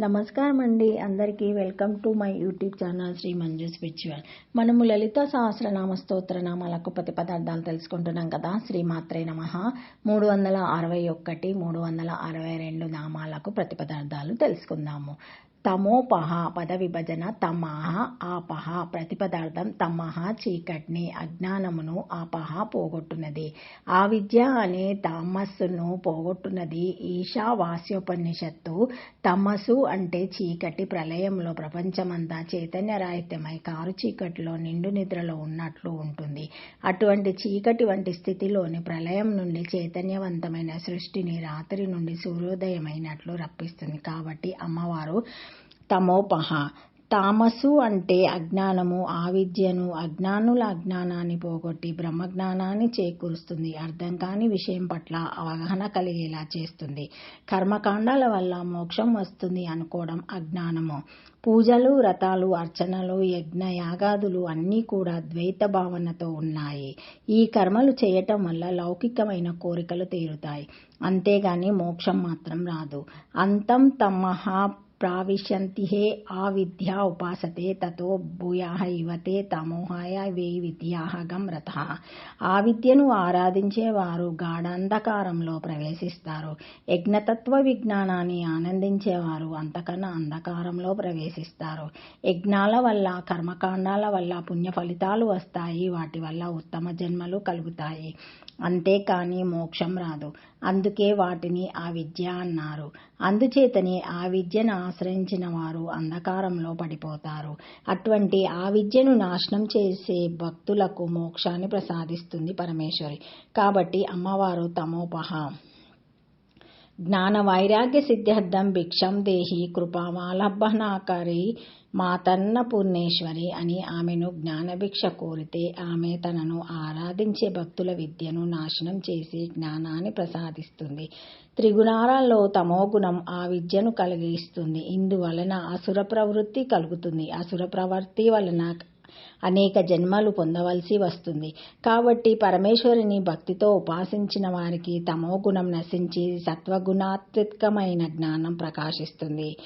నమస్కారం అండి అందరికీ welcome to my YouTube channel Sri Manju spiritual. మనము లలిత సహస్రనామ స్తోత్ర నామాలకు ప్రతి పదార్థాలు తెలుసుకుంటున్నాం కదా. శ్రీ మాత్రే నమ. మూడు వందల అరవై ఒకటి మూడు వందల అరవై రెండు నామాలకు ప్రతి పదార్థాలు తెలుసుకుందాము. తమోపహ పద విభజన తమహ ఆపహ ప్రతిపదార్థం తమహ చీకటిని అజ్ఞానమును ఆపహ పోగొట్టున్నది. ఆ విద్య అనే తమస్సును పోగొట్టున్నది. ఈశావాస్యోపనిషత్తు తమస్సు అంటే చీకటి ప్రళయంలో ప్రపంచమంతా చైతన్యరాహిత్యమై కారు చీకటిలో నిండు నిద్రలో ఉన్నట్లు ఉంటుంది. అటువంటి చీకటి వంటి స్థితిలోని ప్రళయం నుండి చైతన్యవంతమైన సృష్టిని రాత్రి నుండి సూర్యోదయమైనట్లు రప్పిస్తుంది. కాబట్టి అమ్మవారు తమోపహ. తామసు అంటే అజ్ఞానము ఆవిద్యను అజ్ఞానుల అజ్ఞానాన్ని పోగొట్టి బ్రహ్మజ్ఞానాన్ని చేకూరుస్తుంది. అర్థం కాని విషయం పట్ల అవగాహన కలిగేలా చేస్తుంది. కర్మకాండాల వల్ల మోక్షం వస్తుంది అనుకోవడం అజ్ఞానము. పూజలు వ్రతాలు అర్చనలు యజ్ఞ యాగాదులు అన్నీ కూడా ద్వైత భావనతో ఉన్నాయి. ఈ కర్మలు చేయటం వల్ల లౌకికమైన కోరికలు తీరుతాయి. అంతేగాని మోక్షం మాత్రం రాదు. అంతం తమహా ప్రావిశంతి హే ఆ విద్యా ఉపాసతే తతో భూయాహ ఇవతే తమోహాయ వే విద్యాహగం రథ. ఆ విద్యను ఆరాధించే వారు గాఢాంధకారంలో ప్రవేశిస్తారు. యజ్ఞతత్వ విజ్ఞానాన్ని ఆనందించేవారు అంతకన్నా అంధకారంలో ప్రవేశిస్తారు. యజ్ఞాల వల్ల కర్మకాండాల వల్ల పుణ్య ఫలితాలు వస్తాయి వాటి వల్ల ఉత్తమ జన్మలు కలుగుతాయి. అంతేకాని మోక్షం రాదు. అందుకే వాటిని ఆ విద్య అన్నారు. అందుచేతనే ఆ విద్యను ఆశ్రయించిన వారు అంధకారంలో పడిపోతారు. అటువంటి ఆ విద్యను నాశనం చేసే భక్తులకు మోక్షాన్ని ప్రసాదిస్తుంది పరమేశ్వరి. కాబట్టి అమ్మవారు తమోపహ జ్ఞాన వైరాగ్య సిద్ధ్యర్థం భిక్షం దేహి కృపామాలభనాకరి మాతన్న పూర్ణేశ్వరి అని ఆమెను జ్ఞానభిక్ష కోరితే ఆమె తనను ఆరాధించే భక్తుల విద్యను నాశనం చేసి జ్ఞానాన్ని ప్రసాదిస్తుంది. త్రిగుణాలలో తమోగుణం ఆ విద్యను కలిగిస్తుంది. ఇందువలన అసుర ప్రవృత్తి కలుగుతుంది. అసుర ప్రవృత్తి వలన అనేక జన్మలు పొందవలసి వస్తుంది. కాబట్టి పరమేశ్వరిని భక్తితో ఉపాసించిన వారికి తమో గుణం నశించి సత్వగుణాత్మకమైన జ్ఞానం ప్రకాశిస్తుంది.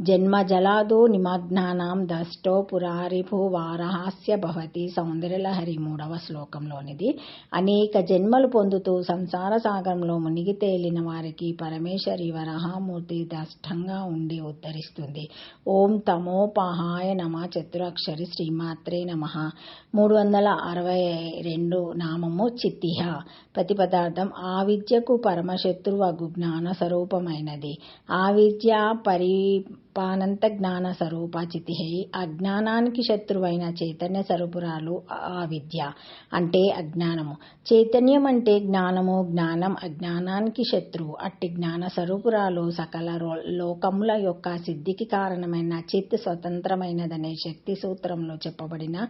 జన్మ జలాదో నిమగ్నానాం దష్టో పురారిభు వారహాస్య భవతి. సౌందర్యలహరి మూడవ శ్లోకంలోనిది. అనేక జన్మలు పొందుతూ సంసార సాగరంలో మునిగి తేలిన వారికి పరమేశ్వరి వరహామూర్తి దష్టంగా ఉండి ఉద్ధరిస్తుంది. ఓం తమోపహాయ నమ చతురక్షరి శ్రీమాత్రే నమ. మూడు వందల అరవై రెండు నామము చిత్తిహ. ప్రతి పదార్థం ఆ విద్యకు పరమశత్రువగు జ్ఞాన స్వరూపమైనది ఆ విద్య పరి పానంత జ్ఞాన స్వరూప చితిహై అజ్ఞానానికి శత్రువైన చైతన్య స్వరూపురాలు ఆ విద్య అంటే అజ్ఞానము. చైతన్యం అంటే జ్ఞానము జ్ఞానం అజ్ఞానానికి శత్రువు అట్టి జ్ఞాన స్వరూపురాలు సకల లోకముల యొక్క సిద్ధికి కారణమైన చిత్ స్వతంత్రమైనదనే శక్తి సూత్రంలో చెప్పబడిన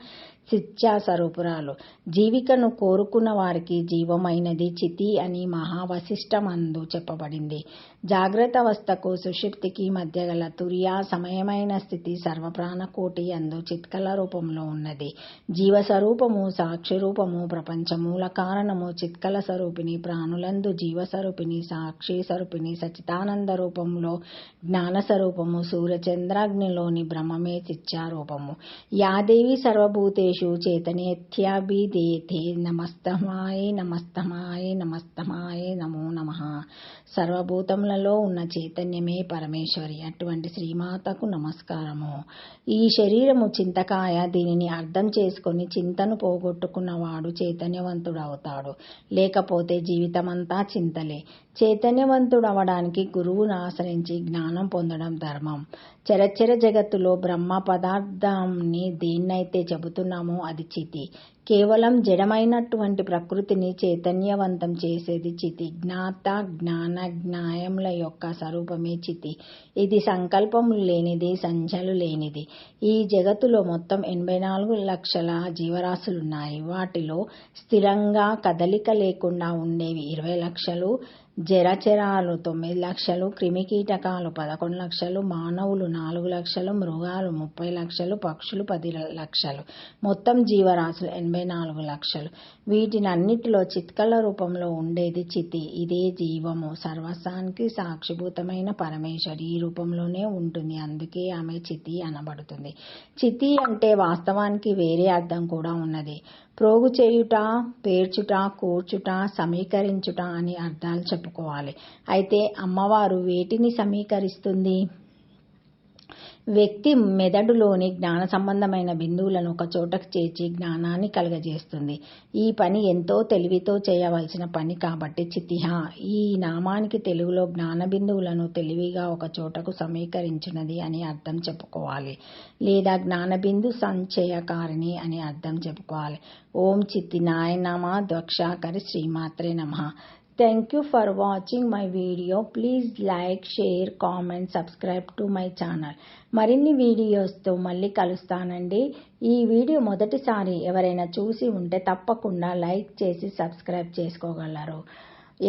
శిత్యా స్వరూపురాలు. జీవికను కోరుకున్న వారికి జీవమైనది చితి అని మహావశిష్టమందు చెప్పబడింది. జాగ్రత్త అవస్థకు సుషిప్తికి మధ్య గల సూర్య సమయమైన స్థితి సర్వప్రాణకోటి అందు చిత్కల రూపంలో ఉన్నది. జీవస్వరూపము సాక్షి రూపము ప్రపంచమూల కారణము చిత్కల స్వరూపిణి ప్రాణులందు జీవస్వరూపిణి సాక్షి స్వరూపిణి సచితానంద రూపంలో జ్ఞాన స్వరూపము సూర్యచంద్రాగ్నిలోని బ్రహ్మమే చిత్యారూపము యాదేవి సర్వభూతేషు చేతనేత్యాభిదేతే నమస్తమాయ నమస్తమాయ నమస్తమాయ నమో నమ. సర్వభూతములలో ఉన్న చైతన్యమే పరమేశ్వరి. అటువంటి శ్రీమాతకు నమస్కారము. ఈ శరీరము చింతకాయ దీనిని అర్థం చేసుకొని చింతను పోగొట్టుకున్నవాడు చైతన్యవంతుడు అవుతాడు లేకపోతే జీవితమంతా చింతలే. చైతన్యవంతుడవడానికి గురువును ఆశ్రయించి జ్ఞానం పొందడం ధర్మం. చరచర జగత్తులో బ్రహ్మ పదార్థంని దేన్నైతే చెబుతున్నామో అది చితి. కేవలం జడమైనటువంటి ప్రకృతిని చైతన్యవంతం చేసేది చితి. జ్ఞాత జ్ఞాన జ్ఞాయముల యొక్క స్వరూపమే చితి. ఇది సంకల్పములు లేనిది సంచలు లేనిది. ఈ జగత్తులో మొత్తం ఎనభై నాలుగు లక్షల జీవరాశులున్నాయి. వాటిలో స్థిరంగా కదలిక లేకుండా ఉండేవి. ఇరవై లక్షలు జరచరాలు తొమ్మిది లక్షలు క్రిమికీటకాలు పదకొండు లక్షలు మానవులు నాలుగు లక్షలు మృగాలు ముప్పై లక్షలు పక్షులు పది లక్షలు. మొత్తం జీవరాశులు ఎనభై నాలుగు లక్షలు. వీటిని అన్నిటిలో చిత్కల రూపంలో ఉండేది చితి. ఇదే జీవము. సర్వస్వానికి సాక్షిభూతమైన పరమేశ్వరి ఈ రూపంలోనే ఉంటుంది. అందుకే ఆమె చితి అనబడుతుంది. చితి అంటే వాస్తవానికి వేరే అర్థం కూడా ఉన్నది. ప్రోగు చేయుట పేర్చుట కూర్చుట సమీకరించుట అని అర్థాలు చెప్పుకోవాలి. అయితే అమ్మవారు వేటిని సమీకరిస్తుంది? వ్యక్తి మెదడులోని జ్ఞాన సంబంధమైన బిందువులను ఒక చోటకు చేర్చి జ్ఞానాన్ని కలుగజేస్తుంది. ఈ పని ఎంతో తెలివితో చేయవలసిన పని కాబట్టి చితిహ ఈ నామానికి తెలుగులో జ్ఞాన బిందువులను తెలివిగా ఒక చోటకు సమీకరించినది అని అర్థం చెప్పుకోవాలి. లేదా జ్ఞానబిందు సంచయకారిణి అని అర్థం చెప్పుకోవాలి. ఓం చిత్తి నాయనమ ద్వక్షాకరి శ్రీమాత్రే నమ. Thank you for watching my video please like share comment subscribe to my channel మరిన్ని వీడియోస్తో మళ్ళీ కలుస్తానండి. ఈ వీడియో మొదటిసారి ఎవరైనా చూసి ఉంటే తప్పకుండా లైక్ చేసి సబ్స్క్రైబ్ చేసుకోగలరు.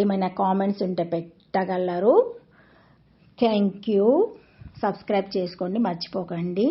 ఏమైనా కామెంట్స్ ఉంటే పెట్టగలరు? థ్యాంక్ యూ సబ్స్క్రైబ్ చేసుకోండి మర్చిపోకండి.